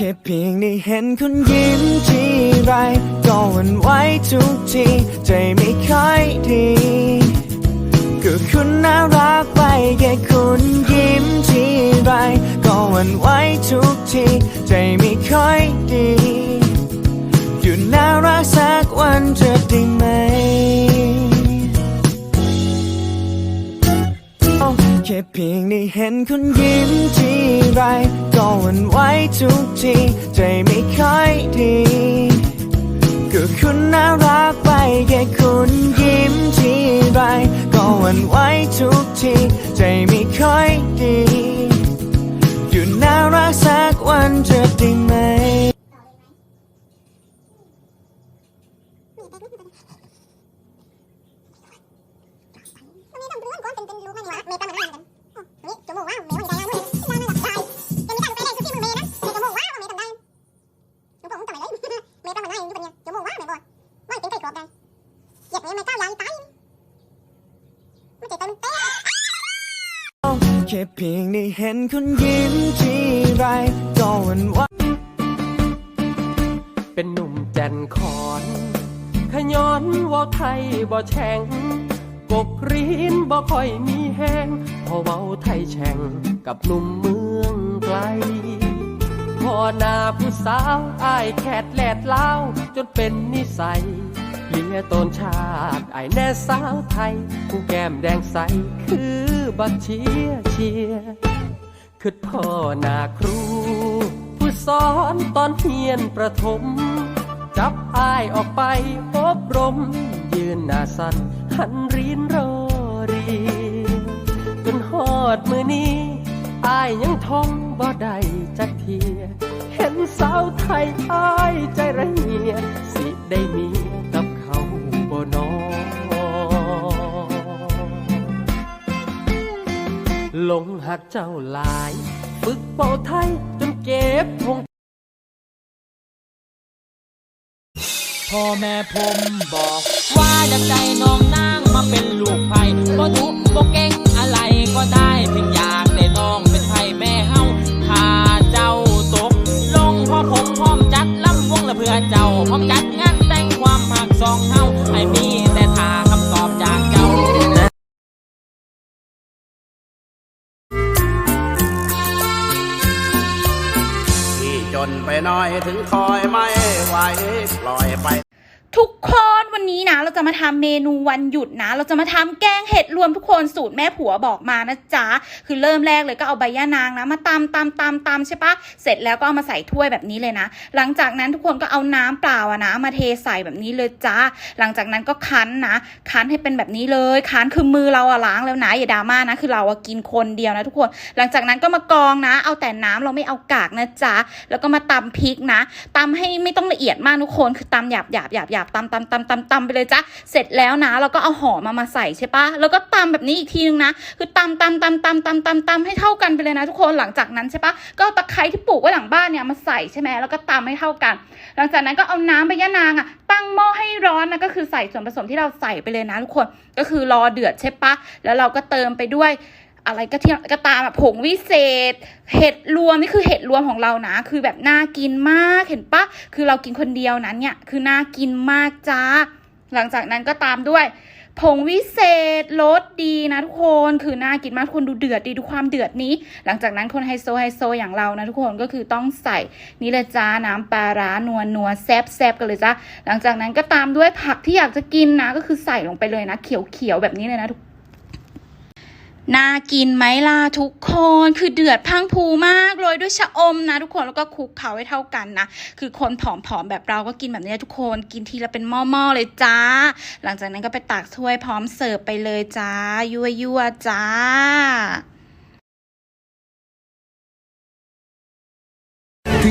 แค่เพียงได้เห็นคุณยิ้มทีไรก็หวั่นไหวทุกทีใจไม่ค่อยดีก็คุณน่ารักไปแค่คุณยิ้มทีไรก็หวั่นไหวทุกทีใจไม่ค่อยดีหยุดน่ารักสักวันจะได้ไหมแค่เพียงได้เห็นคุณยิ้มที ไร ก็หวันไหวทุกทีใจไม่ค่อยดีก็คุณน่ารักไปแค่คุณยิ้มทีไร ก็หวันไหวทุกที แค่เพียงได้เห็นคุณยิ้มทีไรก็หวันไหวเป็นหนุ่มแจ่นขอน ขย้อนว่าไทยบ่แช่งกกรีนบ่ค่อยมีแห้งพอเว้าไทยแช่งกับหนุ่มเมืองไกลพอหน้าผู้สาวอายแคดแลดเล่าจนเป็นนิสัย เลียตนชาติไอายแน่สาวไทย ผู้แก้มแดงใส คือบักเชียเชียคือพ่อหน้าครู ผู้สอนตอนเฮียนประถม จับอายออกไปอบรม ยืนหน้าสันหันรีนรอรี จนฮอดมือนี้อายยังท่องบ่ได้จักเทีย เห็นสาวไทยอายใจระเหีย สิได้มีก หลงหักเจ้าหลาย ฝึกเป่าไทยจนเก็บทงพ่อแม่ผมบอก ว่าอยากได้น้องนางมาเป็นลูกไผ่บ่ดุบ่เก่งอะไรก็ได้เพียงอยากได้น้องเป็นไผ่แม่เฮาถ้าเจ้าตก ลงพ่อผมพร้อมจัดลำวงและเพื่อเจ้าพร้อมจัดงานแต่งความหักสองเฮาให้มี ไปหน่อยถึงคอยไม่ไหวปล่อยไป ทุกคนวันนี้นะเราจะมาทำเมนูวันหยุดนะ เราจะมาทำแกงเห็ดรวมทุกคนสูตรแม่ผัวบอกมานะจ๊ะคือเริ่มแรกเลยก็เอาใบย่านางนะ มาตำตำตำตำใช่ปะเสร็จแล้วก็เอามาใส่ถ้วยแบบนี้เลยนะ หลังจากนั้นทุกคนก็เอาน้ำเปล่าอะนะมาเทใส่แบบนี้เลยจ้าหลังจากนั้นก็คั้นนะ คั้นให้เป็นแบบนี้เลยคั้นคือมือเราอะล้างแล้วนะอย่าดราม่านะ คือเราอะกินคนเดียวนะทุกคน หลังจากนั้นก็มากรองนะ เอาแต่น้ำเราไม่เอากากนะจ๊ะแล้วก็มาตำพริกนะตำให้ไม่ต้องละเอียดมากทุกคนคือตำหยาบหยาบหยาบหยาบตำตำตำตำตำไปเลยจ้ะเสร็จแล้วนะเราก็เอาหอมมามาใส่ใช่ปะแล้วก็ตำแบบนี้อีกทีนึงนะ คือตำตำตำตำตำตำตำให้เท่ากันไปเลยนะทุกคนหลังจากนั้นใช่ปะก็เอาตะไคร้ที่ปลูกไว้หลังบ้านเนี่ยมาใส่ใช่ไหมแล้วก็ตำให้เท่ากัน หลังจากนั้นก็เอาน้ำใบยะนางอะตั้งหม้อให้ร้อนนะก็คือใส่ส่วนผสมที่เราใส่ไปเลยนะทุกคนก็คือรอเดือดใช่ปะแล้วเราก็เติมไปด้วย อะไรก็ที่ก็ตามอะผงวิเศษ เห็ดรวมนี่คือเห็ดรวมของเรานะ คือแบบน่ากินมากเห็นปะคือเรากินคนเดียวนั้นเนี่ยคือน่ากินมากจ้า หลังจากนั้นก็ตามด้วย ผงวิเศษรสดีนะทุกคนคือน่ากินมากคนดูเดือดดีดูความเดือดนี้ หลังจากนั้นคนไฮโซไฮโซอย่างเรานะทุกคนก็คือต้องใส่นี่เลยจ้าน้ำปลาร้านัวนัวแซบแซบกันเลยจ้าหลังจากนั้นก็ตามด้วยผักที่อยากจะกินนะก็คือใส่ลงไปเลยนะ เขียวเขียวแบบนี้เลยนะทุก น่ากินไหมล่ะทุกคนคือเดือดพังพูมากโรยด้วยชะอมนะ ทุกคนแล้วก็คลุกเขาให้เท่ากันนะ คือคนผอมๆแบบเราก็กินแบบนี้ทุกคนกินทีละเป็นหม้อๆเลยจ้า หลังจากนั้นก็ไปตักถ้วยพร้อมเสิร์ฟไปเลยจ้ายั่วๆจ้า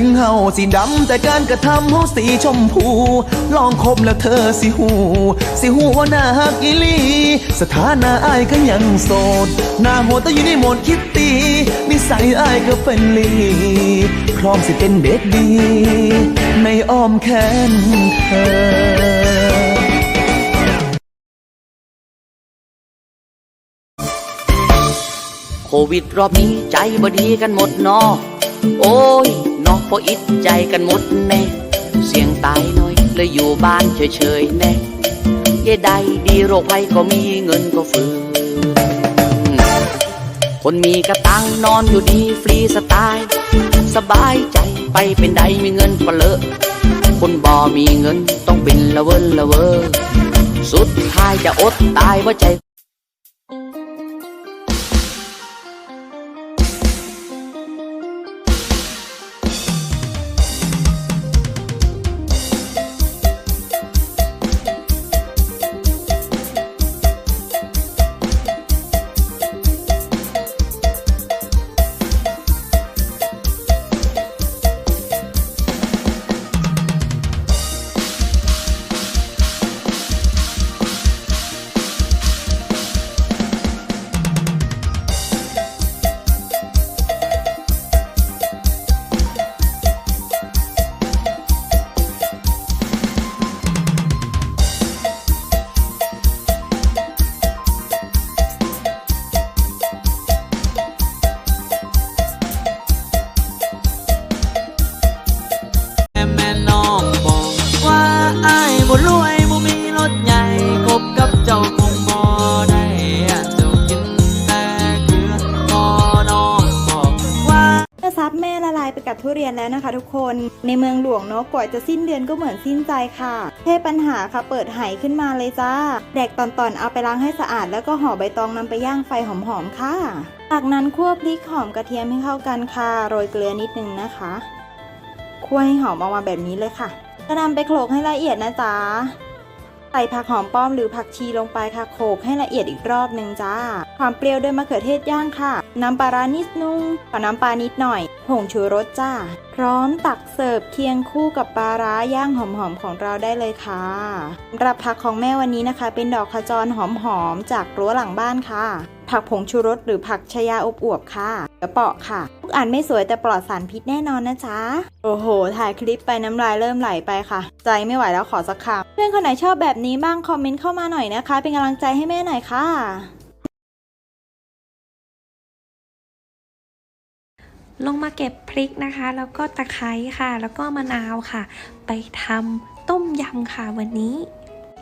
ถึงเฮาสีดำแต่การกระทำเฮาสีชมพู ลองคบแล้วเธอสิหู สิหูว่าหน้าฮักอีลี สถานะอายก็ยังโสด หน้าหัวแต่อยู่ในโหมดคิดตีนิสัยอายก็เป็นลีพร้อมสิเป็นเด็กดี ในอ้อมแขนเธอโควิดรอบนี้ใจบดีกันหมดเนอ โอ้ย นาะเพราะอิดใจกันหมดแน่ เสียงตายน้อยเลยอยู่บ้านเฉยๆแน่เย่ใดดีโรคภัยก็มีเงินก็ฟื้นคนมีกระตังนอนอยู่ดีฟรีสไตล์สบายใจไปเป็นใดมีเงินปะเลอะคนบ่มีเงินต้องเป็นละเวินละเวอสุดท้ายจะอดตายว่าใจ แม่ละลายไปกับทุเรียนแล้วนะคะ ทุกคน ในเมืองหลวงเนาะกว่าจะสิ้นเดือนก็เหมือนสิ้นใจค่ะเทปัญหาค่ะเปิดไหขึ้นมาเลยจ้า แดกตอนๆเอาไปล้างให้สะอาด แล้วก็ห่อใบตองนำไปย่างไฟหอมๆค่ะ จากนั้นคั่วพริกหอมกระเทียมให้เข้ากันค่ะโรยเกลือนิดนึงนะคะคั่วให้หอมออกมาแบบนี้เลยค่ะจะนำไปโขลกให้ละเอียดนะจ๊ะ ใส่ผักหอมป้อมหรือผักชีลงไปค่ะโขลกให้ละเอียดอีกรอบหนึ่งจ้า ความเปรี้ยวด้วยมะเขือเทศย่างค่ะ น้ำปลาร้านิดนึงกับน้ำปลานิดหน่อย ผงชูรสจ้า พร้อมตักเสิร์ฟเคียงคู่กับปลาร้าย่างหอมๆของเราได้เลยค่ะรับผักของแม่วันนี้นะคะ เป็นดอกขจรหอมๆจากรั้วหลังบ้านค่ะ ผักผงชูรสหรือผักชยาอบอวบค่ะกระเปาะค่ะทุกอันไม่สวยแต่ปลอดสารพิษแน่นอนนะจ๊ะ โอ้โห ถ่ายคลิปไปน้ำลายเริ่มไหลไปค่ะ ใจไม่ไหวแล้วขอสักคำเพื่อนคนไหนชอบแบบนี้บ้างคอมเมนต์เข้ามาหน่อยนะคะ เป็นกำลังใจให้แม่หน่อยค่ะลงมาเก็บพริกนะคะ แล้วก็ตะไคร้ค่ะ แล้วก็มะนาวค่ะ ไปทำต้มยำค่ะวันนี้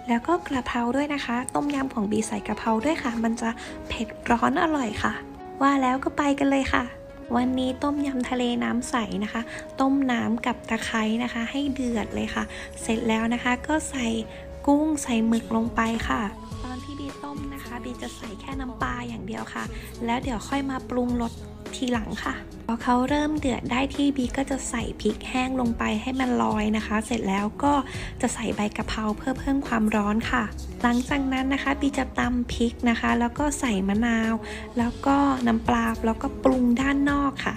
แล้วก็กระเพราด้วยนะคะ ต้มยำของบีใส่กระเพราด้วยค่ะ มันจะเผ็ดร้อนอร่อยค่ะ ว่าแล้วก็ไปกันเลยค่ะ วันนี้ต้มยำทะเลน้ำใสนะคะ ต้มน้ำกับตะไคร้นะคะ ให้เดือดเลยค่ะ เสร็จแล้วนะคะก็ใส่กุ้งใส่หมึกลงไปค่ะตอนที่บีต้มนะคะบีจะใส่แค่น้ำปลาอย่างเดียวค่ะ แล้วเดี๋ยวค่อยมาปรุงรสทีหลังค่ะ พอเขาเริ่มเดือดได้ที่บีก็จะใส่พริกแห้งลงไปให้มันลอยนะคะ เสร็จแล้วก็จะใส่ใบกะเพราเพื่อเพิ่มความร้อนค่ะ หลังจากนั้นนะคะบีจะตำพริกนะคะ แล้วก็ใส่มะนาว แล้วก็น้ำปลาแล้วก็ปรุงด้านนอกค่ะ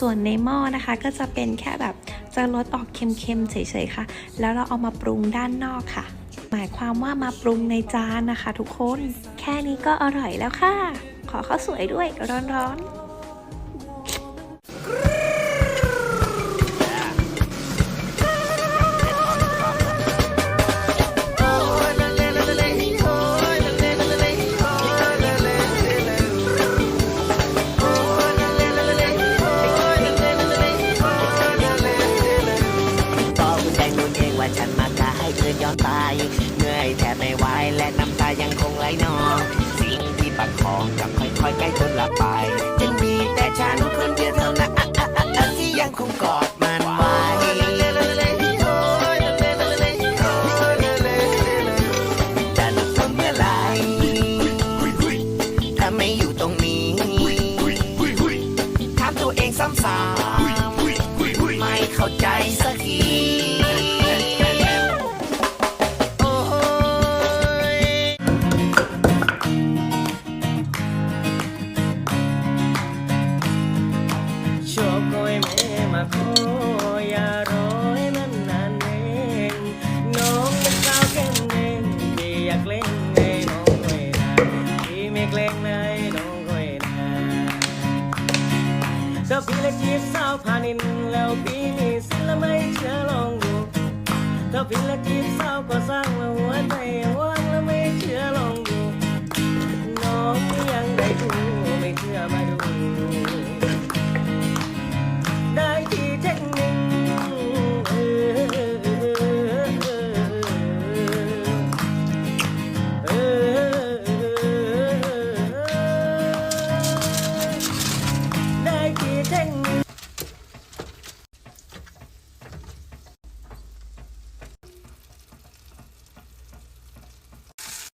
ส่วนในหม้อนะคะก็จะเป็นแค่แบบจะลดออกเค็มๆเฉยๆค่ะ แล้วเราเอามาปรุงด้านนอกค่ะ หมายความว่ามาปรุงในจานนะคะ ทุกคน แค่นี้ก็อร่อยแล้วค่ะ ขอข้าวสวยด้วยร้อนๆ ก จีบสาวพานินแล้วพี่มีสิละไม่เชื่อลองดูถ้าพี่ละจีบสาวก็สร้างมาหัวใจว่างแล้วไม่เชื่อลองดูน้องยัง